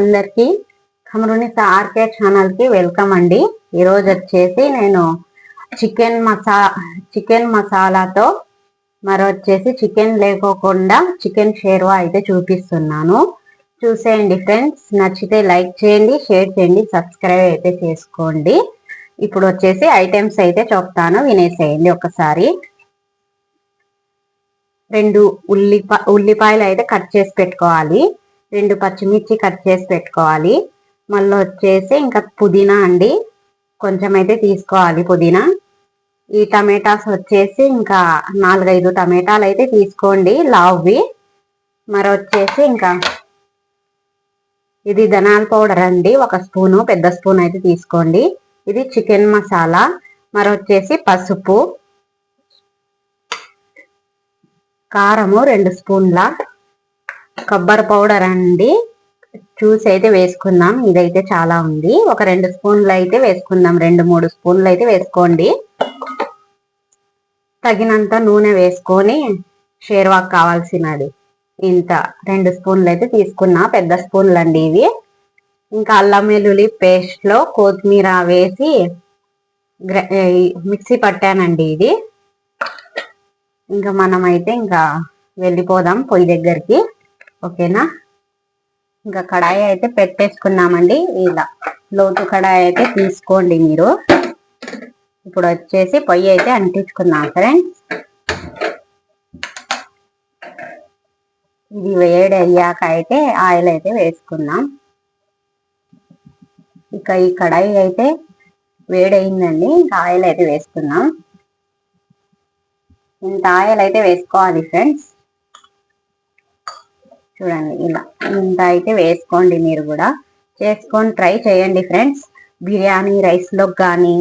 అందరికీ ఖమరుని ఆర్కే ఛానల్కి వెల్కమ్ అండి. ఈరోజు వచ్చేసి నేను చికెన్ మసా చికెన్ మసాలాతో మరి వచ్చేసి చికెన్ లేకోకుండా చికెన్ షేర్వా అయితే చూపిస్తున్నాను. చూసేయండి ఫ్రెండ్స్ నచ్చితే లైక్ చేయండి షేర్ చేయండి సబ్స్క్రైబ్ అయితే చేసుకోండి. ఇప్పుడు వచ్చేసి ఐటమ్స్ అయితే చెప్తాను వినేసేయండి ఒకసారి. రెండు ఉల్లిపా ఉల్లిపాయలు అయితే కట్ చేసి పెట్టుకోవాలి. రెండు పచ్చిమిర్చి కట్ చేసి పెట్టుకోవాలి. మళ్ళీ వచ్చేసి ఇంకా పుదీనా అండి. కొంచెం అయితే తీసుకోవాలి పుదీనా. ఈ టమాటాస్ వచ్చేసి ఇంకా నాలుగైదు టమాటాలు అయితే తీసుకోండి లావ్వి. మరి వచ్చేసి ఇంకా ఇది ధనాల పౌడర్ అండి. ఒక స్పూను పెద్ద స్పూన్ అయితే తీసుకోండి. ఇది చికెన్ మసాలా. మరి వచ్చేసి పసుపు. కారము రెండు స్పూన్ల. కొబ్బరి పౌడర్ అండి. చూసి అయితే వేసుకుందాం. ఇదైతే చాలా ఉంది. ఒక రెండు స్పూన్లు అయితే వేసుకుందాం. రెండు మూడు స్పూన్లు అయితే వేసుకోండి. తగినంత నూనె వేసుకొని షేర్వాక్ కావాల్సినది. ఇంత రెండు స్పూన్లు అయితే తీసుకున్నా. పెద్ద స్పూన్లు అండి ఇవి. ఇంకా అల్లం వెల్లుల్లి పేస్ట్లో కొత్తిమీర వేసి మిక్సీ పట్టానండి ఇది. ఇంకా మనం అయితే ఇంకా వెళ్ళిపోదాం పొయ్యి దగ్గరికి. ఓకేనా? ఇంకా కడాయి అయితే పెట్టేసుకున్నామండి. ఇలా లోతు కడాయి అయితే తీసుకోండి మీరు. ఇప్పుడు వచ్చేసి పొయ్యి అయితే అంటించుకున్నాం ఫ్రెండ్స్. ఇది వేడి అయ్యాక అయితే ఆయిల్ అయితే వేసుకున్నాం ఇక ఈ కడాయి అయితే వేడయిందండి. ఇంకా ఆయిల్ అయితే వేసుకున్నాం ఇంత ఆయిల్ అయితే వేసుకోవాలి ఫ్రెండ్స్. చూడండి ఇలా ఇంత అయితే వేసుకోండి మీరు కూడా. చేసుకొని ట్రై చేయండి ఫ్రెండ్స్. బిర్యానీ రైస్లోకి కానీ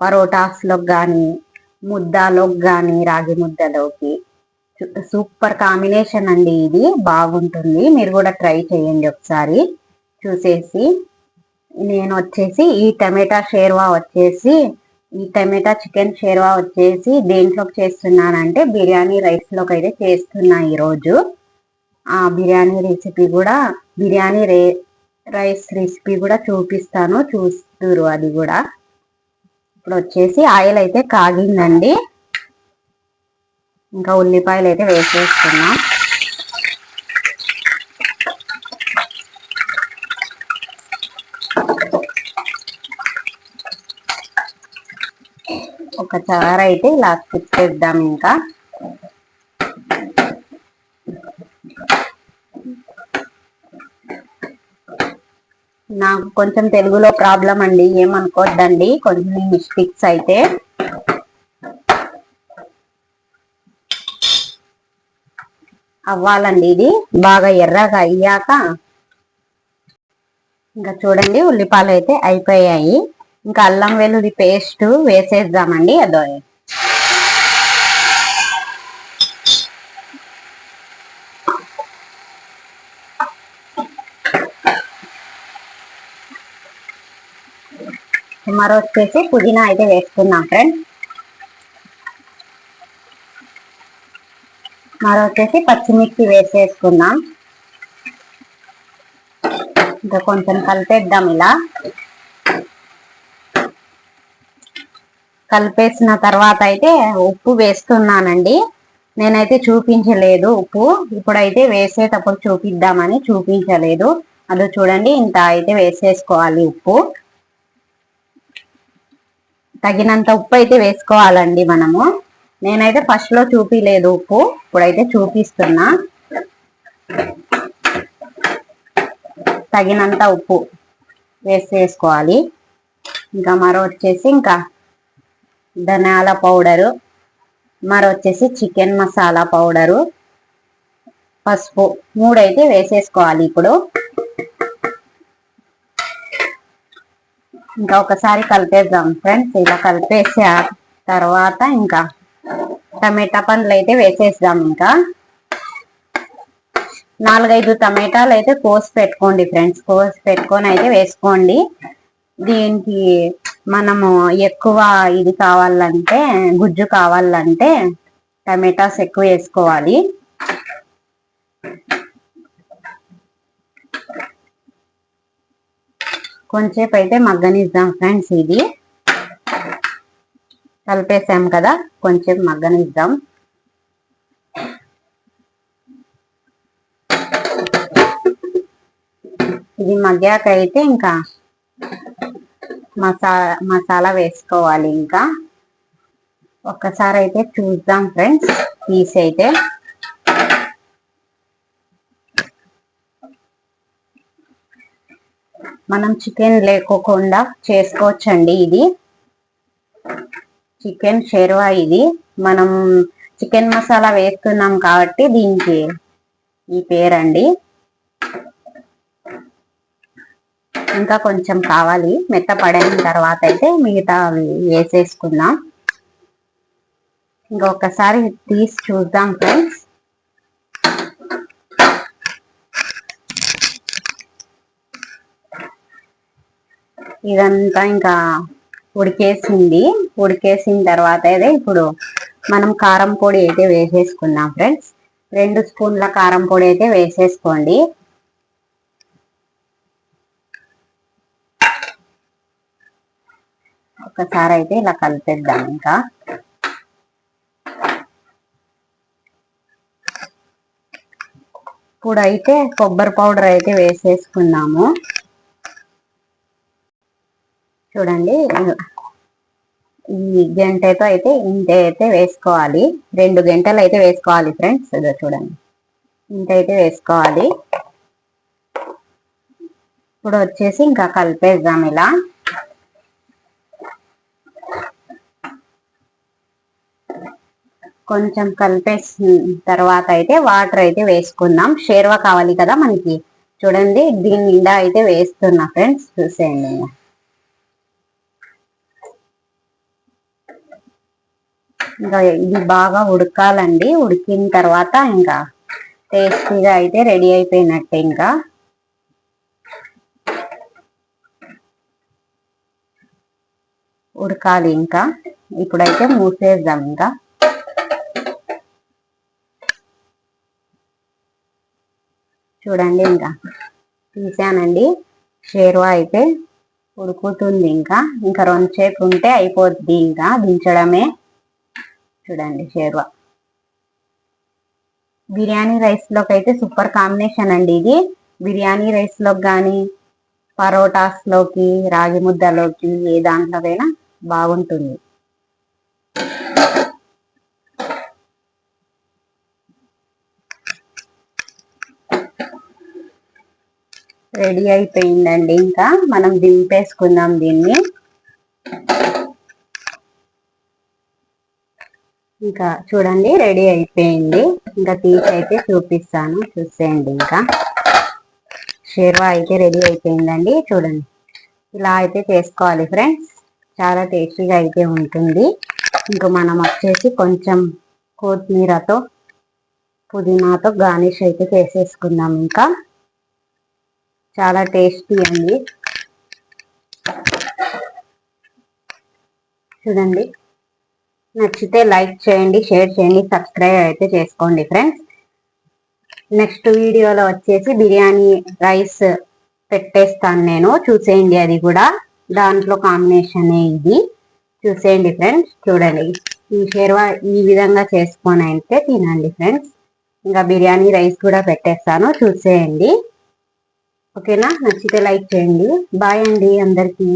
పరోటాస్లోకి కానీ ముద్దలోకి కానీ రాగి ముద్దలోకి. సూపర్ కాంబినేషన్ అండి ఇది. బాగుంటుంది. మీరు కూడా ట్రై చేయండి ఒకసారి. చూసేసి నేను వచ్చేసి ఈ టమాటా షేర్వా వచ్చేసి ఈ టమాటా చికెన్ షేర్వా వచ్చేసి దేంట్లోకి చేస్తున్నానంటే బిర్యానీ రైస్లోకి అయితే చేస్తున్నా ఈరోజు. ఆ బిర్యానీ రెసిపీ కూడా బిర్యానీ రే రైస్ రెసిపీ కూడా చూపిస్తాను చూస్తురు అది కూడా. ఇప్పుడు వచ్చేసి ఆయిల్ అయితే కాగిందండి. ఇంకా ఉల్లిపాయలు అయితే వేసేస్తున్నాం. ఒక చార అయితే ఇలా తిప్పేద్దాం ఇంకా. నాకు కొంచెం తెలుగులో ప్రాబ్లం అండి ఏమనుకోద్దండి కొంచెం మిస్టేక్స్ అయితే. అవ్వాలండి ఇది బాగా ఎర్రగా అయ్యాక. ఇంకా చూడండి ఉల్లిపాయలు అయితే అయిపోయాయి. ఇంకా అల్లం వెల్లుల్లి పేస్ట్ వేసేద్దామండి అదో మరో వచ్చేసి పుదీనా అయితే వేసుకుందాం ఫ్రెండ్ మరో వచ్చేసి పచ్చిమిర్చి వేసేసుకుందాం. ఇంకా కొంచెం కలిపేద్దాం ఇలా. కలిపేసిన తర్వాత అయితే ఉప్పు వేస్తున్నానండి. నేనైతే చూపించలేదు ఉప్పు. ఇప్పుడైతే వేసేటప్పుడు చూపిద్దామని చూపించలేదు. అది చూడండి ఇంత అయితే వేసేసుకోవాలి ఉప్పు. తగినంత ఉప్పు అయితే వేసుకోవాలండి మనము. నేనైతే ఫస్ట్లో చూపిలేదు ఉప్పు. ఇప్పుడైతే చూపిస్తున్నా. తగినంత ఉప్పు వేసేసుకోవాలి ఇంకా మరో వచ్చేసి ఇంకా ధనియాల పౌడరు మరో వచ్చేసి చికెన్ మసాలా పౌడరు పసుపు మూడైతే వేసేసుకోవాలి ఇప్పుడు. ఇంకా ఒకసారి కలిపేద్దాం ఫ్రెండ్స్. ఇలా కలిపేసే తర్వాత ఇంకా టమాటా పండ్లు అయితే వేసేద్దాం ఇంకా. నాలుగైదు టమాటాలు అయితే కోసి పెట్టుకోండి ఫ్రెండ్స్. కోసి పెట్టుకొని అయితే వేసుకోండి. దీనికి మనము ఎక్కువ ఇది కావాలంటే గుజ్జు కావాలంటే టమాటాస్ ఎక్కువ వేసుకోవాలి. కొంచెంసేపు అయితే మగ్గనిద్దాం ఫ్రెండ్స్ ఇది. కలిపేసాం కదా కొంచెం మగ్గనిద్దాం. ఇది మగ్గాక అయితే ఇంకా మసాలా మసాలా వేసుకోవాలి ఇంకా. ఒక్కసారి అయితే చూద్దాం ఫ్రెండ్స్ పీస్ అయితే. మనం చికెన్ లేకోకుండా చేసుకోవచ్చండి ఇది. చికెన్ షెర్వా ఇది. మనం చికెన్ మసాలా వేస్తున్నాం కాబట్టి దీనికి ఈ పేరండి. ఇంకా కొంచెం కావాలి. మెత్త పడిన తర్వాత అయితే మిగతా అవి వేసేసుకుందాం. ఇంకొకసారి తీసి చూద్దాం ఫ్రెండ్స్. ఇదంతా ఇంకా ఉడికేసింది. ఉడికేసిన తర్వాత అయితే ఇప్పుడు మనం కారం పొడి అయితే వేసేసుకుందాం ఫ్రెండ్స్. రెండు స్పూన్ల కారం పొడి అయితే వేసేసుకోండి. ఒకసారి అయితే ఇలా కలిపేద్దాం ఇంకా. ఇప్పుడు అయితే కొబ్బరి పౌడర్ అయితే వేసేసుకున్నాము చూడండి. ఈ గంటతో అయితే ఇంత అయితే వేసుకోవాలి. రెండు గంటలు అయితే వేసుకోవాలి ఫ్రెండ్స్. ఇదో చూడండి. ఇంత అయితే వేసుకోవాలి. ఇప్పుడు వచ్చేసి ఇంకా కలిపేద్దాం ఇలా. కొంచెం కలిపేసిన తర్వాత అయితే వాటర్ అయితే వేసుకుందాం. షేర్వా కావాలి కదా మనకి. చూడండి దీని నిండా అయితే వేస్తున్నా ఫ్రెండ్స్. చూసేయండి. ఇంకా ఇది బాగా ఉడకాలండి. ఉడికిన తర్వాత ఇంకా టేస్టీగా అయితే రెడీ అయిపోయినట్టే ఇంకా. ఉడకాలి ఇంకా. ఇప్పుడైతే మూసేద్దాం ఇంకా. చూడండి ఇంకా. తీసానండి. షేర్వా అయితే ఉడుకుతుంది ఇంకా. ఇంకా రెండు సేపు ఉంటే అయిపోద్ది ఇంకా దించడమే. చూడండి షేర్వా. బిర్యానీ రైస్లోకి అయితే సూపర్ కాంబినేషన్ అండి ఇది. బిర్యానీ రైస్లోకి కానీ పరోటాస్లోకి రాగి ముద్దలోకి ఏ దాంట్లోకైనా బాగుంటుంది. రెడీ అయిపోయిందండి ఇంకా. మనం దింపేసుకుందాం దీన్ని. ఇంకా చూడండి రెడీ అయిపోయింది. ఇంకా తీసి అయితే చూపిస్తాను. చూసేయండి ఇంకా. షేర్వా అయితే రెడీ అయిపోయిందండి. చూడండి. ఇలా అయితే చేసుకోవాలి ఫ్రెండ్స్. చాలా టేస్టీగా అయితే ఉంటుంది. ఇంకా మనం వచ్చేసి కొంచెం కొత్తిమీరతో పుదీనాతో గార్నిష్ అయితే చేసేసుకుందాం ఇంకా. చాలా టేస్టీ అండి. చూడండి. నచ్చితే లైక్ చేయండి షేర్ చేయండి సబ్స్క్రైబ్ అయితే చేసుకోండి ఫ్రెండ్స్. నెక్స్ట్ వీడియోలో వచ్చేసి బిర్యానీ రైస్ పెట్టేస్తాను నేను. చూసేయండి అది కూడా. దాంట్లో కాంబినేషన్ ఇది. చూసేయండి ఫ్రెండ్స్. చూడండి. ఈ షేర్వా ఈ విధంగా చేసుకొని అయితే తినండి ఫ్రెండ్స్. ఇంకా బిర్యానీ రైస్ కూడా పెట్టేస్తాను. చూసేయండి. ఓకేనా? నచ్చితే లైక్ చేయండి. బాయ్ అండి అందరికీ.